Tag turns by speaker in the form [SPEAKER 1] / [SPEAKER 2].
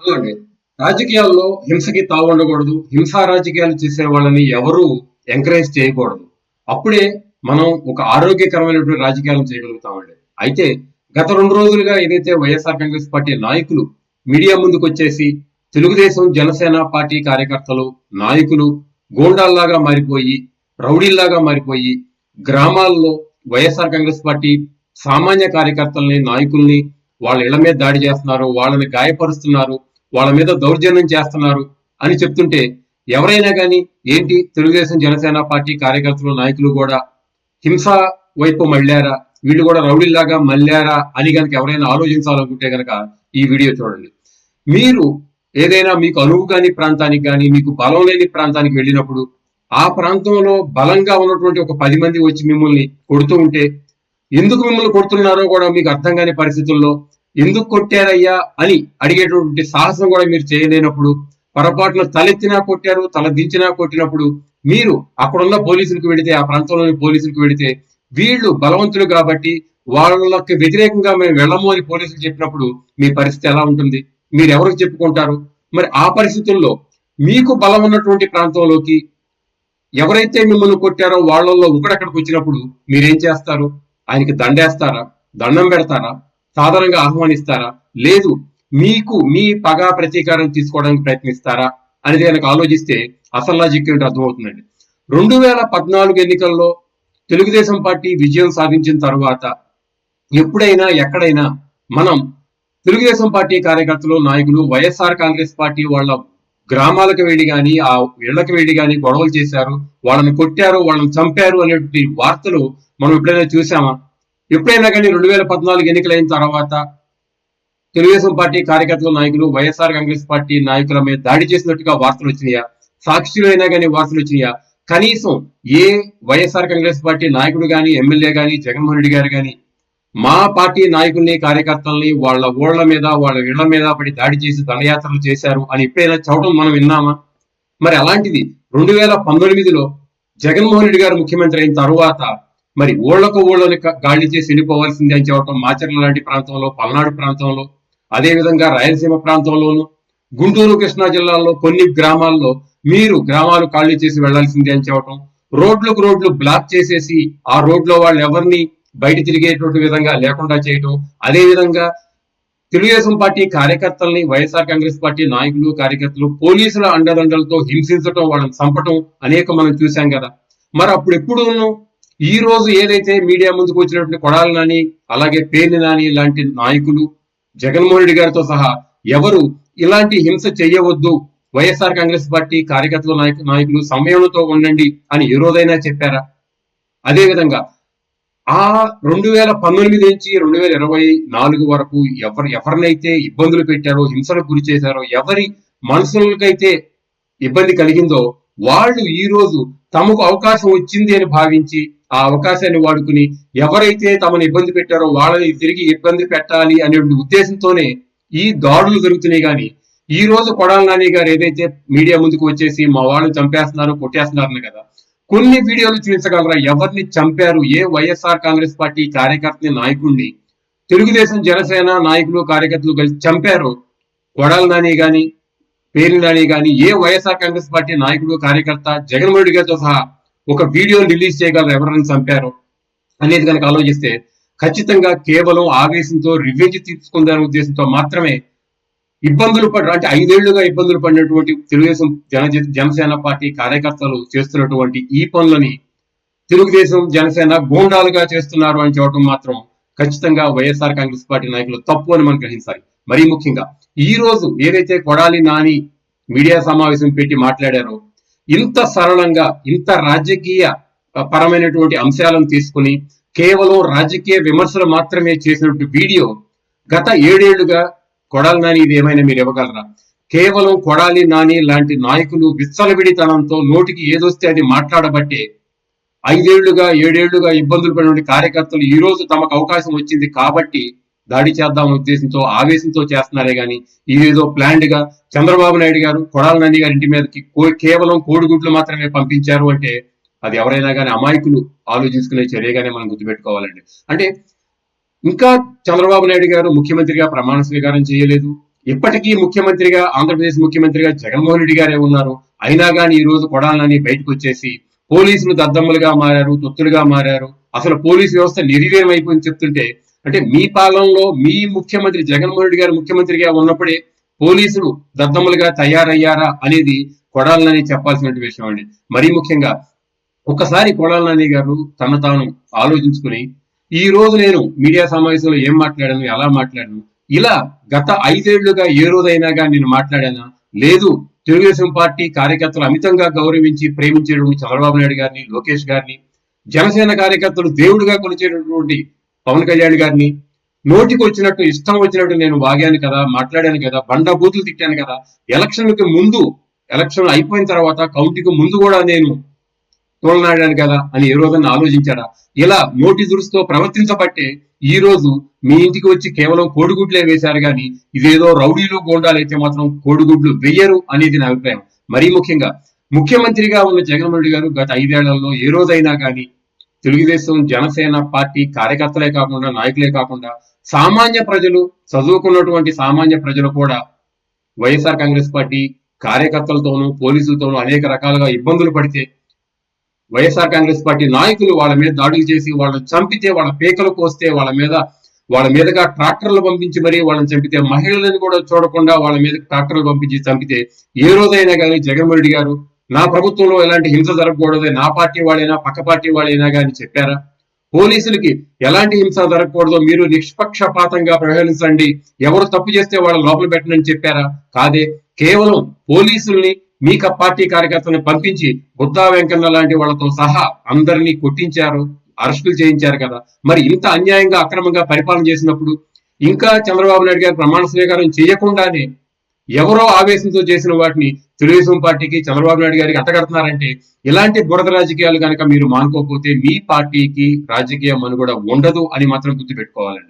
[SPEAKER 1] Hello అండి. రాజకీయాల్లో హింసకి తావు ఉండకూడదు హింసా రాజకీయాలు చేసే వాళ్ళని ఎవరూ ఎంకరేజ్ చేయకూడదు. అప్పుడే మనం ఒక ఆరోగ్యకరమైనటువంటి రాజకీయాలను చేయగలుగుతామండి. అయితే గత రెండు రోజులుగా ఏదైతే వైఎస్ఆర్ కాంగ్రెస్ పార్టీ నాయకులు మీడియా ముందుకు వచ్చేసి తెలుగుదేశం జనసేన పార్టీ కార్యకర్తలు నాయకులు గోండాల్లాగా మారిపోయి రౌడీల్లాగా మారిపోయి గ్రామాల్లో వైఎస్ఆర్ కాంగ్రెస్ పార్టీ సామాన్య కార్యకర్తల్ని నాయకుల్ని వాళ్ళ ఇళ్ళ మీద దాడి చేస్తున్నారు వాళ్ళని గాయపరుస్తున్నారు వాళ్ళ మీద దౌర్జన్యం చేస్తున్నారు అని చెప్తుంటే ఎవరైనా కానీ ఏంటి తెలుగుదేశం జనసేన పార్టీ కార్యకర్తలు నాయకులు కూడా హింస వైపు మళ్ళారా? వీళ్ళు కూడా రౌడీల్లాగా మళ్ళారా అని కనుక ఎవరైనా ఆలోచించాలనుకుంటే కనుక ఈ వీడియో చూడండి. మీరు ఏదైనా మీకు అనువు కాని ప్రాంతానికి కానీ మీకు బలం లేని ప్రాంతానికి వెళ్ళినప్పుడు ఆ ప్రాంతంలో బలంగా ఉన్నటువంటి ఒక పది మంది వచ్చి మిమ్మల్ని కొడుతూ ఉంటే ఎందుకు మిమ్మల్ని కొడుతున్నారో కూడా మీకు అర్థం కాని పరిస్థితుల్లో ఎందుకు కొట్టారయ్యా అని అడిగేటటువంటి సాహసం కూడా మీరు చేయలేనప్పుడు పొరపాటున తలెత్తినా కొట్టారు తల దించినా కొట్టినప్పుడు మీరు అక్కడున్న పోలీసులకు వెడితే ఆ ప్రాంతంలోని పోలీసులకు వెడితే వీళ్ళు బలవంతులు కాబట్టి వాళ్ళకి వ్యతిరేకంగా మేము వెళ్ళము అని పోలీసులు చెప్పినప్పుడు మీ పరిస్థితి ఎలా ఉంటుంది? మీరు ఎవరికి చెప్పుకుంటారు? మరి ఆ పరిస్థితుల్లో మీకు బలం ఉన్నటువంటి ప్రాంతంలోకి ఎవరైతే మిమ్మల్ని కొట్టారో వాళ్ళల్లో ఒకడక్కడికి వచ్చినప్పుడు మీరేం చేస్తారు? ఆయనకి దండేస్తారా? దండం పెడతారా? సాధారణంగా ఆహ్వానిస్తారా? లేదు. మీకు మీ పగా ప్రతీకారం తీసుకోవడానికి ప్రయత్నిస్తారా? అనేది కనుక ఆలోచిస్తే అసలు లాజిక్ ఏంటో అర్థమవుతుందండి. రెండు వేల పద్నాలుగు ఎన్నికల్లో తెలుగుదేశం పార్టీ విజయం సాధించిన తర్వాత ఎప్పుడైనా ఎక్కడైనా మనం తెలుగుదేశం పార్టీ కార్యకర్తలు నాయకులు వైఎస్ఆర్ కాంగ్రెస్ పార్టీ వాళ్ళ గ్రామాలకు వెళ్ళి కానీ ఆ ఇళ్ళకు వెళ్ళి కానీ గొడవలు చేశారు వాళ్ళని కొట్టారు వాళ్ళని చంపారు అనేటువంటి వార్తలు మనం ఎప్పుడైనా చూసామా? ఎప్పుడైనా కానీ రెండు వేల పద్నాలుగు ఎన్నికలైన తర్వాత తెలుగుదేశం పార్టీ కార్యకర్తల నాయకులు వైఎస్ఆర్ కాంగ్రెస్ పార్టీ నాయకుల మీద దాడి చేసినట్టుగా వార్తలు వచ్చినాయా? సాక్షిలో అయినా కానీ వార్తలు వచ్చినాయా? కనీసం ఏ వైఎస్ఆర్ కాంగ్రెస్ పార్టీ నాయకుడు గాని ఎమ్మెల్యే గాని జగన్మోహన్ రెడ్డి గారు గాని మా పార్టీ నాయకుల్ని కార్యకర్తల్ని వాళ్ళ ఓళ్ళ మీద వాళ్ళ ఇళ్ళ మీద పడి దాడి చేసి దండయాత్రలు చేశారు అని ఎప్పుడైనా చవటం మనం విన్నామా? మరి అలాంటిది రెండు వేల పంతొమ్మిదిలో జగన్మోహన్ రెడ్డి గారు ముఖ్యమంత్రి అయిన తర్వాత మరి ఓళ్ళకు ఓళ్ళని గాలి చేసి వెళ్ళిపోవాల్సింది అని చెప్పడం మాచర్ల లాంటి ప్రాంతంలో పల్నాడు ప్రాంతంలో అదే విధంగా రాయలసీమ ప్రాంతంలోను గుంటూరు కృష్ణా జిల్లాలో కొన్ని గ్రామాల్లో మీరు గ్రామాలు ఖాళీ చేసి వెళ్ళాల్సిందే అని చెప్పడం రోడ్లకు రోడ్లు బ్లాక్ చేసేసి ఆ రోడ్లో వాళ్ళు ఎవరిని బయట తిరిగేటువంటి విధంగా లేకుండా చేయటం అదే విధంగా తెలుగుదేశం పార్టీ కార్యకర్తల్ని వైఎస్ఆర్ కాంగ్రెస్ పార్టీ నాయకులు కార్యకర్తలు పోలీసుల అండదండలతో హింసించడం వాళ్ళని చంపటం అనేక మనం చూసాం కదా. మరి అప్పుడు ఎప్పుడూను ఈ రోజు ఏదైతే మీడియా ముందుకు వచ్చినటువంటి కొడాలి నాని అలాగే పేర్ని నాని లాంటి నాయకులు జగన్మోహన్ రెడ్డి గారితో సహా ఎవరు ఇలాంటి హింస చేయవద్దు వైఎస్ఆర్ కాంగ్రెస్ పార్టీ కార్యకర్తల నాయక నాయకులు సమయంతో ఉండండి అని ఏ రోజైనా చెప్పారా? అదే విధంగా ఆ రెండు వేల పంతొమ్మిది నుంచి రెండు వేల ఇరవై నాలుగు వరకు ఎవరు ఎవరినైతే ఇబ్బందులు పెట్టారో హింసలకు గురి చేశారో ఎవరి మనసులకైతే ఇబ్బంది కలిగిందో వాళ్ళు ఈ రోజు తమకు అవకాశం వచ్చింది అని భావించి ఆ అవకాశాన్ని వాడుకుని ఎవరైతే తమను ఇబ్బంది పెట్టారో వాళ్ళని తిరిగి ఇబ్బంది పెట్టాలి అనే ఉద్దేశంతోనే ఈ దాడులు జరుగుతున్నాయి కానీ ఈ రోజు కొడాల నాని గారు ఏదైతే మీడియా ముందుకు వచ్చేసి మా వాళ్ళని చంపేస్తున్నారు కొట్టేస్తున్నారు కదా కొన్ని వీడియోలు చూపించగలరా? ఎవరిని చంపారు? ఏ వైఎస్ఆర్ కాంగ్రెస్ పార్టీ కార్యకర్తని నాయకుడిని? తెలుగుదేశం జనసేన నాయకులు కార్యకర్తలు కలిసి చంపారు కొడాల నాని గాని పేరు నాని గాని ఏ వైఎస్ఆర్ కాంగ్రెస్ పార్టీ నాయకుడు కార్యకర్త జగన్మోహన్ రెడ్డి గారితో సహా ఒక వీడియో రిలీజ్ చేయగలరు ఎవరైనా చంపారు అనేది కనుక ఆలోచిస్తే ఖచ్చితంగా కేవలం ఆవేశంతో రివెంజ్ తీసుకుందనే ఉద్దేశంతో మాత్రమే ఇబ్బందులు పడ అంటే ఐదేళ్ళుగా ఇబ్బందులు పడినటువంటి తెలుగుదేశం జన జనసేన పార్టీ కార్యకర్తలు చేస్తున్నటువంటి ఈ పనులని తెలుగుదేశం జనసేన గోండాలుగా చేస్తున్నారు అని చెప్పడం మాత్రం ఖచ్చితంగా వైఎస్ఆర్ కాంగ్రెస్ పార్టీ నాయకులు తప్పు అని మనం గ్రహించాలి. మరీ ముఖ్యంగా ఈ రోజు ఏదైతే కొడాలి నాని మీడియా సమావేశం పెట్టి మాట్లాడారో ఇంత సరళంగా ఇంత రాజకీయ పరమైనటువంటి అంశాలను తీసుకుని కేవలం రాజకీయ విమర్శలు మాత్రమే చేసినటువంటి వీడియో గత ఏడేళ్ళుగా కొడాలి నాని ఇది ఏమైనా మీరు ఇవ్వగలరా? కేవలం కొడాలి నాని లాంటి నాయకులు విచ్చలవిడితనంతో నోటికి ఏదొస్తే అది మాట్లాడబట్టే ఐదేళ్ళుగా ఏడేళ్ళుగా ఇబ్బందులు పడిన కార్యకర్తలు ఈ రోజు తమకు అవకాశం వచ్చింది కాబట్టి దాడి చేద్దాం ఉద్దేశంతో ఆవేశంతో చేస్తున్నారే గాని ఇదేదో ప్లాండ్గా చంద్రబాబు నాయుడు గారు కొడాల నంది గారి ఇంటి మీదకి కేవలం కోడిగుడ్లు మాత్రమే పంపించారు అంటే అది ఎవరైనా కానీ అమాయకులు ఆలోచించుకునే చర్యగానే మనం గుర్తుపెట్టుకోవాలండి. అంటే ఇంకా చంద్రబాబు నాయుడు గారు ముఖ్యమంత్రిగా ప్రమాణ స్వీకారం చేయలేదు. ఇప్పటికీ ముఖ్యమంత్రిగా ఆంధ్రప్రదేశ్ ముఖ్యమంత్రిగా జగన్మోహన్ రెడ్డి గారే ఉన్నారు. అయినా కానీ ఈ రోజు కొడాలని బయటకు వచ్చేసి పోలీసులు దద్దమ్మలుగా మారారు తొత్తులుగా మారారు. అసలు పోలీస్ వ్యవస్థ నిర్వీర్యం అయిపోయింది చెప్తుంటే అంటే మీ పాలనలో మీ ముఖ్యమంత్రి జగన్మోహన్ రెడ్డి గారు ముఖ్యమంత్రిగా ఉన్నప్పుడే పోలీసులు దద్దమ్మలుగా తయారయ్యారా అనేది కొడాలని చెప్పాల్సినటువంటి విషయం అండి. మరీ ముఖ్యంగా ఒకసారి కొడాలని గారు తన తాను ఆలోచించుకుని ఈ రోజు నేను మీడియా సమావేశంలో ఏం మాట్లాడాను ఎలా మాట్లాడాను ఇలా గత ఐదేళ్ళుగా ఏ రోజైనా కానీ నేను మాట్లాడానా? లేదు తెలుగుదేశం పార్టీ కార్యకర్తలు అమితంగా గౌరవించి ప్రేమించేటువంటి చంద్రబాబు నాయుడు గారిని లోకేష్ గారిని జనసేన కార్యకర్తలు దేవుడిగా కొలిచేటటువంటి పవన్ కళ్యాణ్ గారిని నోటికి వచ్చినట్టు ఇష్టం వచ్చినట్టు నేను వాగాను కదా మాట్లాడాను కదా బండ బూతులు తిట్టాను కదా ఎలక్షన్లకి ముందు ఎలక్షన్ అయిపోయిన తర్వాత కౌంటీకి ముందు కూడా నేను తోలనాడాను కదా అని ఏ రోజన్నా ఆలోచించాడా? ఇలా నోటి దురుసుతో ప్రవర్తించబట్టే ఈ రోజు మీ ఇంటికి వచ్చి కేవలం కోడిగుడ్లే వేశారు కానీ ఇదేదో రౌడీలు గోండాలు అయితే మాత్రం కోడిగుడ్లు వెయ్యరు అనేది నా అభిప్రాయం. మరీ ముఖ్యంగా ముఖ్యమంత్రిగా ఉన్న జగన్మోహన్ రెడ్డి గారు గత ఐదేళ్ళలో ఏ రోజైనా కానీ తెలుగుదేశం జనసేన పార్టీ కార్యకర్తలే కాకుండా నాయకులే కాకుండా సామాన్య ప్రజలు చదువుకున్నటువంటి సామాన్య ప్రజలు కూడా వైఎస్ఆర్ కాంగ్రెస్ పార్టీ కార్యకర్తలతోనూ పోలీసులతోనూ అనేక రకాలుగా ఇబ్బందులు పడితే వైఎస్ఆర్ కాంగ్రెస్ పార్టీ నాయకులు వాళ్ళ మీద దాడులు చేసి వాళ్ళని చంపితే వాళ్ళ పేకలు కోస్తే వాళ్ళ మీద వాళ్ళ మీదుగా ట్రాక్టర్లు పంపించి మరీ వాళ్ళని చంపితే మహిళలను కూడా చూడకుండా వాళ్ళ మీద ట్రాక్టర్లు పంపించి చంపితే ఏ రోజైనా కానీ జగన్మోహన్ రెడ్డి గారు నా ప్రభుత్వంలో ఎలాంటి హింస జరగకూడదు నా పార్టీ వాళ్ళైనా పక్క పార్టీ వాళ్ళైనా కానీ చెప్పారా? పోలీసులకి ఎలాంటి హింస జరగకూడదో మీరు నిష్పక్షపాతంగా వ్యవహరించండి ఎవరు తప్పు చేస్తే వాళ్ళ లోపల పెట్టనని చెప్పారా? కాదే కేవలం పోలీసుల్ని మీ క- పార్టీ కార్యకర్తలను పంపించి బుద్ధా వెంకన్న లాంటి వాళ్ళతో సహా అందరినీ కొట్టించారు అరెస్టులు చేయించారు కదా. మరి ఇంత అన్యాయంగా అక్రమంగా పరిపాలన చేసినప్పుడు ఇంకా చంద్రబాబు నాయుడు గారు ప్రమాణ స్వీకారం చేయకుండానే ఎవరో ఆవేశంతో చేసిన వాటిని తెలుగుదేశం పార్టీకి చంద్రబాబు నాయుడు గారికి అతగడుతున్నారంటే ఇలాంటి బురద రాజకీయాలు కనుక మీరు మానుకోకపోతే మీ పార్టీకి రాజకీయ మనుగడ ఉండదు అని మాత్రం గుర్తుపెట్టుకోవాలండి.